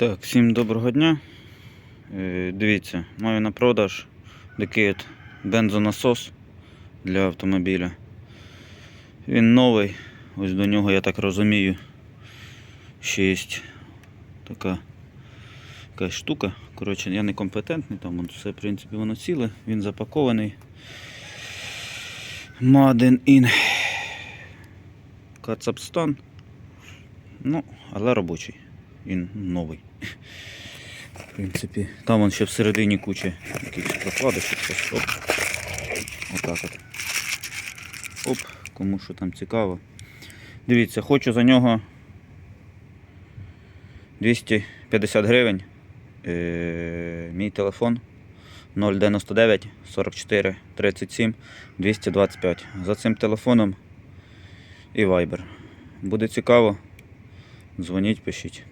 Так, всім доброго дня. Е, Дивіться, маю на продаж такий от бензонасос для автомобіля. Він новий. Ось до нього, я так розумію, ще є така якась штука. Коротше, я не компетентний, там все, в принципі, воно ціле, він запакований. Made in Кацапстан. Ну, але робочий. Він новий. В принципі, там вон ще всередині куча якихось прокладочок. Оп. Отак от. Оп, кому що там цікаво. Дивіться, хочу за нього 250 гривень. Е, мій телефон 099 44 37 225. За цим телефоном і Viber. Буде цікаво. Дзвоніть, пишіть.